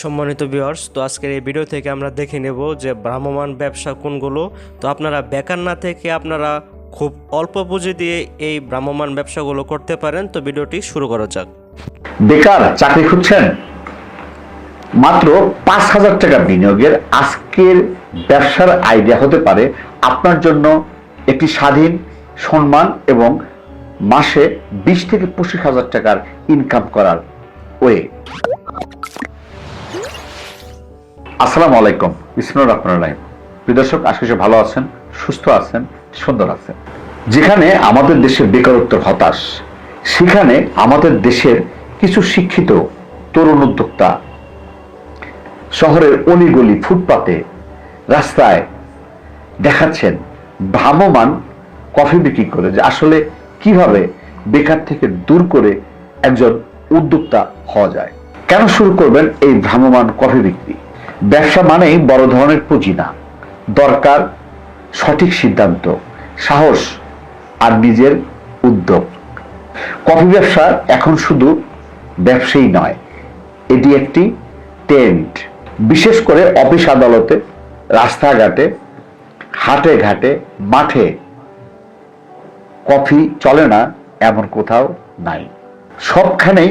সম্মানিত ভিউয়ার্স তো আজকের এই ভিডিও থেকে আমরা দেখে নেব যে ভ্রাম্যমান ব্যবসা কোনগুলো। তো আপনারা বেকার না থেকে আপনারা খুব অল্প পুঁজি দিয়ে এই ভ্রাম্যমান ব্যবসাগুলো করতে পারেন। তো ভিডিওটি শুরু করা যাক। বেকার চাকরি খুঁজছেন? মাত্র পাঁচ হাজার টাকা বিনিয়োগের আজকের ব্যবসার আইডিয়া হতে পারে আপনার জন্য একটি স্বাধীন, সম্মান এবং মাসে বিশ থেকে পঁচিশ হাজার টাকার ইনকাম করার ওয়ে আসসালামু আলাইকুম বিসমুল্লাহ রহমান রাহিম। দর্শক, আশা ভালো আছেন, সুস্থ আছেন, সুন্দর আছেন। যেখানে আমাদের দেশের বেকারত্বের হতাশ, সেখানে আমাদের দেশের কিছু শিক্ষিত তরুণ উদ্যোক্তা শহরের অলিগলি ফুটপাতে রাস্তায় দেখাচ্ছেন ভ্রাম্যমান কফি বিক্রি করে যে আসলে কীভাবে বেকার থেকে দূর করে একজন উদ্যোক্তা হওয়া যায়। কেন শুরু করবেন এই ভ্রাম্যমান কফি বিক্রি? ব্যবসা মানেই বড় ধরনের পুঁজি না দরকার সঠিক সিদ্ধান্ত, সাহস আর নিজের উদ্যোগ। কফি ব্যবসা এখন শুধু ব্যবসায়ী নয়, এটি একটি টেন্ট। বিশেষ করে অফিস আদালতে, রাস্তাঘাটে, হাটে ঘাটে, মাঠে কফি চলে না এমন কোথাও নাই। সবখানেই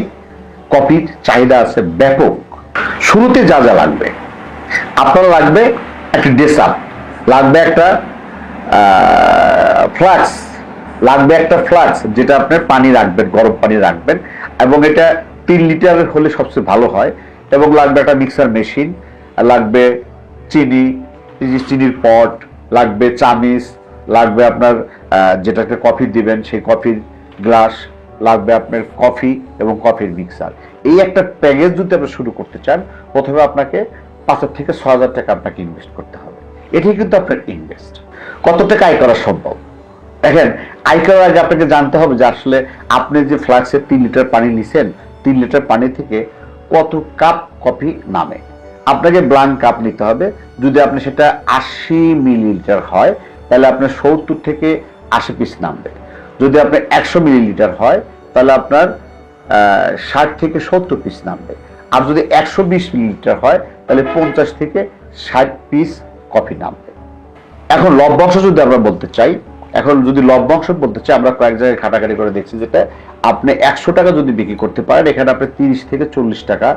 কফির চাহিদা আছে ব্যাপক। শুরুতে যা যা লাগবে। আপনার লাগবে একটা ড্রেস আপ লাগবে একটা ফ্লাক্স লাগবে একটা ফ্লাক্স যেটা আপনার পানি রাখবেন, গরম পানি রাখবেন এবং এটা তিন লিটারের হলে সবচেয়ে ভালো হয় এবং লাগবে একটা মিক্সার মেশিন লাগবে চিনি চিনির পট লাগবে চামিচ, লাগবে আপনার যেটাকে কফি দিবেন, সেই কফির গ্লাস লাগবে আপনার কফি এবং কফির মিক্সার এই একটা প্যাকেজ যদি আপনি শুরু করতে চান, প্রথমে আপনাকে পাঁচ হাজার থেকে ছ হাজার টাকা আপনাকে ইনভেস্ট করতে হবে। এটাই কিন্তু আপনার ইনভেস্ট কত টাকা আয় করা সম্ভব? দেখেন, আয় করার আগে আপনাকে জানতে হবে যে আসলে আপনি যে ফ্লাক্সে তিন লিটার পানি নিছেন, তিন লিটার পানি থেকে কত কাপ কফি নামে। আপনাকে ব্লাঙ্ক কাপ নিতে হবে। যদি আপনি সেটা আশি মিলিলিটার হয়, তাহলে আপনার সত্তর থেকে আশি পিস নামবে। যদি আপনার একশো মিলিলিটার হয়, তাহলে আপনার ষাট থেকে সত্তর পিস নামবে। আর যদি একশো বিশ মিলিলিটার হয় তাহলে পঞ্চাশ থেকে ষাট পিস কফি নামবে এখন লভ্যাংশ যদি আমরা বলতে চাই, এখন যদি লভ্যাংশ বলতে চাই, আমরা কয়েক জায়গায় খাটাখাটি করে দেখছি যেটা আপনি একশো টাকা যদি বিক্রি করতে পারেন, এখানে আপনি তিরিশ থেকে চল্লিশ টাকা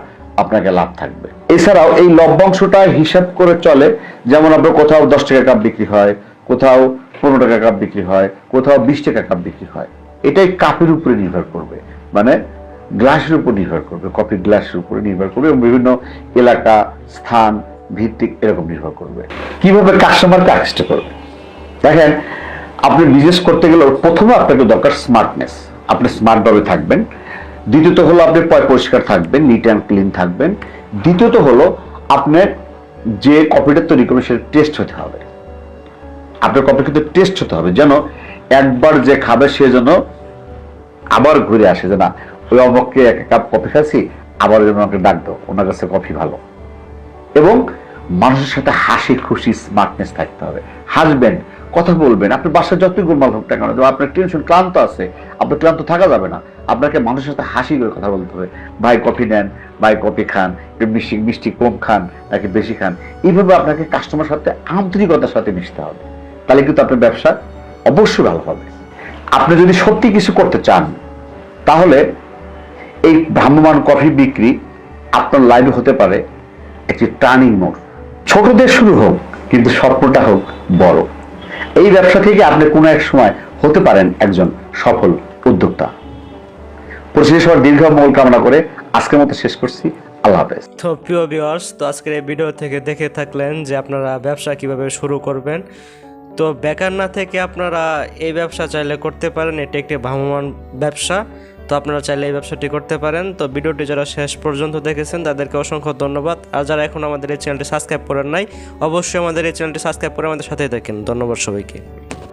আপনাকে লাভ থাকবে। এছাড়াও এই লভ্যাংশটা হিসাব করে চলে, যেমন আপনার কোথাও দশ টাকা কাপ বিক্রি হয়, কোথাও পনেরো টাকা কাপ বিক্রি হয়, কোথাও বিশ টাকা কাপ বিক্রি হয়। এটাই কাপের উপরে নির্ভর করবে। মানে গ্লাসের উপর নির্ভর করবে কফি গ্লাসের উপরে নির্ভর করবে এবং বিভিন্ন এলাকা, স্থান, ভিত্তিক এরকম নির্ভর করবে। কীভাবে কাস্টমারকে আকৃষ্ট করবে? দেখেন, আপনি বিজনেস করতে গেলে প্রথমে আপনাকে দরকার স্মার্টনেস আপনি স্মার্টভাবে থাকবেন। দ্বিতীয়ত হলো আপনি পয় পরিষ্কার থাকবেন নিট অ্যান্ড ক্লিন থাকবেন। দ্বিতীয়ত হলো আপনার যে কপিটা তৈরি করবে সেটা টেস্ট হতে হবে। আপনার কপি কিন্তু টেস্ট হতে হবে। যেন একবার যে খাবে সে যেন আবার ঘুরে আসে যে না ওই অমককে এক কাপ কফি খাচ্ছি আবার যেন আমাকে ডাক দাও, ওনার কাছে কফি ভালো। এবং মানুষের সাথে হাসি, খুশি স্মার্টনেস থাকতে হবে। হাসবেন, কথা বলবেন আপনি বাসায় যতই গোলমাল হোক না কেন আপনার টেনশন ক্লান্ত আছে, আপনার ক্লান্ত থাকা যাবে না, আপনাকে মানুষের সাথে হাসি করে কথা বলতে হবে। ভাই, কফি নেন, ভাই, কফি খান মিষ্টি মিষ্টি কম খান, নাকি বেশি খান, এইভাবে আপনাকে কাস্টমার সাথে, আন্তরিকতার সাথে মিশতে হবে। তাহলে কিন্তু আপনার ব্যবসা অবশ্যই ভালো হবে। আপনি যদি সত্যি কিছু করতে চান, তাহলে এই ভ্রাম্যমান কফি বিক্রি আপনার লাইভে হতে পারে, একটি টার্নিং মোড় ছোটদের শুরু হোক, কিন্তু স্বপ্নটা হোক বড়। এই ব্যবসা থেকে আপনি কোনো এক সময় হতে পারেন একজন সফল উদ্যোক্তা। পরিশেষে সবার দীর্ঘ মঙ্গল কামনা করে আজকের মতো শেষ করছি। হাফেজ। তো প্রিয় ভিউয়ার্স তো আজকের এই ভিডিও থেকে দেখে থাকলেন যে আপনারা ব্যবসা কীভাবে শুরু করবেন। তো বেকার না থেকে আপনারা এই ব্যবসা চাইলে করতে পারেন, এটি একটি ভ্রাম্যমান ব্যবসা। তো আপনারা চাইলে এই ব্যবসাটি করতে পারেন। তো ভিডিওটি যারা শেষ পর্যন্ত দেখেছেন, তাদেরকে অসংখ্য ধন্যবাদ। আর যারা এখন আমাদের এই চ্যানেলটি সাবস্ক্রাইব করেন নাই, অবশ্যই আমাদের এই চ্যানেলটি সাবস্ক্রাইব করে আমাদের সাথেই থাকেন। ধন্যবাদ সবাইকে।